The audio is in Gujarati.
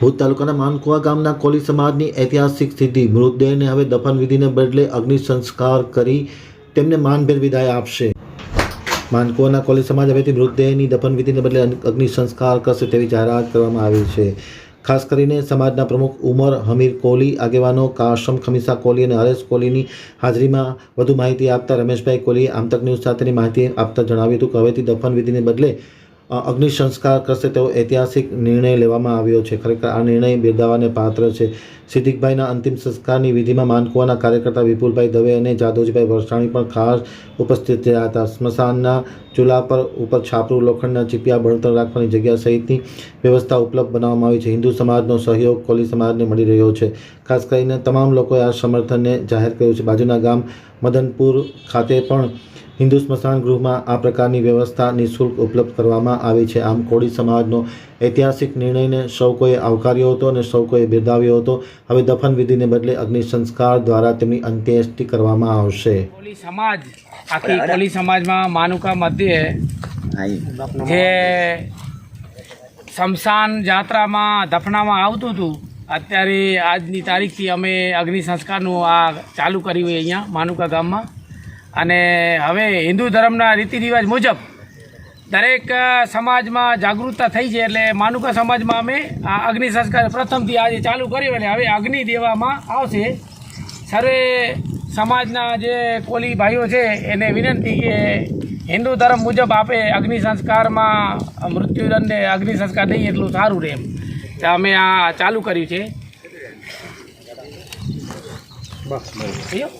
ભુજ તાલુકાના માનકુવા ગામના કોલી સમાજની ઐતિહાસિક સ્થિતિ મૃતદેહને હવે દફન વિધિને બદલે અગ્નિ સંસ્કાર કરી તેમને માનભેર વિદાય આપશે. માનકુવાના કોલી સમાજ હવેથી મૃતદેહની દફન વિધિને બદલે અગ્નિ સંસ્કાર કરશે તેવી જાહેરાત કરવામાં આવી છે. ખાસ કરીને સમાજના પ્રમુખ ઉમર હમીર કોહલી આગેવાનો કાશમ ખમીસા કોહલી અને હરેશ કોહલીની હાજરીમાં વધુ માહિતી આપતા રમેશભાઈ કોહલીએ આમતક ન્યૂઝ સાથેની માહિતી આપતા જણાવ્યું હતું કે હવેથી દફન વિધિને બદલે અગ્નિ સંસ્કાર કરશે તેવો ઐતિહાસિક નિર્ણય લેવામાં આવ્યો છે. ખરેખર આ નિર્ણય બિરદાવાને પાત્ર છે. સિદ્ધિકભાઈના અંતિમ સંસ્કારની વિધિમાં માનકુવાના કાર્યકર્તા વિપુલભાઈ દવે અને જાદવજીભાઈ વરસાણી પણ ખાસ ઉપસ્થિત રહ્યા હતા. સ્મશાનના ચૂલા પર ઉપર છાપરું, લોખંડના ચીપિયા, બળતણ રાખવાની જગ્યા સહિતની વ્યવસ્થા ઉપલબ્ધ બનાવવામાં આવી છે. હિન્દુ સમાજનો સહયોગ કોલી સમાજને મળી રહ્યો છે. ખાસ કરીને તમામ લોકોએ આ સમર્થનને જાહેર કર્યું છે. બાજુના ગામ મદનપુર ખાતે પણ હિન્દુ સ્મશાન ગૃહમાં આ પ્રકારની વ્યવસ્થા નિઃશુલ્ક ઉપલબ્ધ કરવામાં આવી છે. આમ, કોળી સમાજનો ઐતિહાસિક નિર્ણયને સૌ કોઈએ આવકાર્યો હતો અને સૌ કોઈએ બિરદાવ્યો હતો. હવે દફન વિધિને બદલે અગ્નિ સંસ્કાર દ્વારા તેમની અંત્યેષ્ટિ કરવામાં આવશે. કોળી સમાજ, આખી કોળી સમાજમાં માનુકા મધ્યે જે શમશાન જાત્રામાં, દફનામાં આવતું હતું અત્યારે આજની તારીખથી અમે અગ્નિ સંસ્કારનું આ ચાલુ કર્યું છે અહીંયા, માનુકા ગામમાં. અને હવે હિન્દુ ધર્મના રીતિ રિવાજ મુજબ દરેક સમાજમાં જાગૃતતા થઈ છે એટલે માનુકા સમાજમાં અમે આ અગ્નિ સંસ્કાર પ્રથમથી આજે ચાલુ કર્યું એટલે હવે અગ્નિ દેવામાં આવશે. સર્વે સમાજના જે કોલી ભાઈઓ છે એને વિનંતી કે હિન્દુ ધર્મ મુજબ આપે અગ્નિ સંસ્કારમાં મૃત્યુદંડને અગ્નિ સંસ્કાર દઈએ એટલું સારું રહે એમ. તો અમે આ ચાલુ કર્યું છે. થયો?